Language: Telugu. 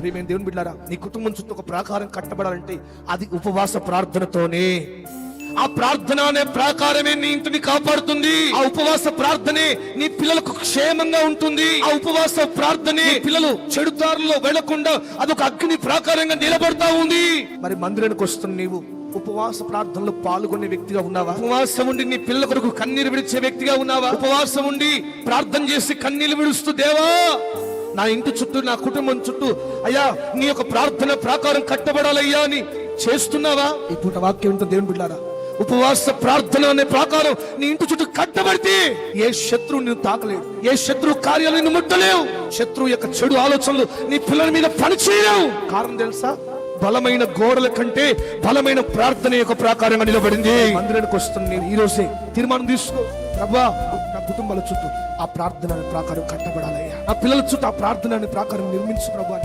ప్రియమైన దేవుని బిడ్డారా నీ కుటుంబం చుట్టూ ఒక ప్రాకారం కట్టబడాలంటే అది ఉపవాస ప్రార్థనతోనే. ఆ ప్రార్థన అనే ప్రాకారమే నీ ఇంటిని కాపాడుతుంది. ఆ ఉపవాస ప్రార్థనే నీ పిల్లలకు క్షేమంగా ఉంటుంది. ఆ ఉపవాస ప్రార్థనే పిల్లలు చెడుదారులో వెళ్ళకుండా అదొక అగ్ని ప్రాకారంగా నిలబడతా ఉంది. మరి మందిరానికి వస్తున్న నీవు ఉపవాస ప్రార్థనలో పాల్గొనే వ్యక్తిగా ఉన్నావా? ఉపవాసం ఉండి నీ పిల్లల కొరకు కన్నీరు విడిచే వ్యక్తిగా ఉన్నావా? ఉపవాసం ఉండి ప్రార్థన చేసి కన్నీళ్ళు విడుస్తూ దేవా నా ఇంటి చుట్టూ నా కుటుంబం చుట్టూ అయ్యా నీ యొక్క ప్రార్థన ప్రాకారం కట్టబడాలయ్యా అని చేస్తున్నావా? ఈ పూట వాక్యం ఉంటుంది దేవుని బిడ్డారా ఉపవాస ప్రార్థన అనే ప్రాకారం నీ ఇంటి చుట్టూ కట్టబడితే ఏ శత్రువు నిన్ను తాకలేడు ఏ శత్రువు కార్యాలు నిన్ను ముట్టలేవు శత్రువు యొక్క చెడు ఆలోచనలు నీ పిల్లల మీద పనిచేయలేవు. కారణం తెలుసా? బలమైన గోడల కంటే బలమైన ప్రార్థన యొక్క ప్రాకారంగా నిలబడింది. మందిరానికి వస్తుంది నేను ఈ రోజే తీర్మానం తీసుకో. ప్రభా నా కుటుంబాల చుట్టూ ఆ ప్రార్థన ప్రాకారం కట్టబడాలయ్యా. నా పిల్లల చుట్టూ ఆ ప్రార్థన ప్రాకారం నిర్మించు ప్రభా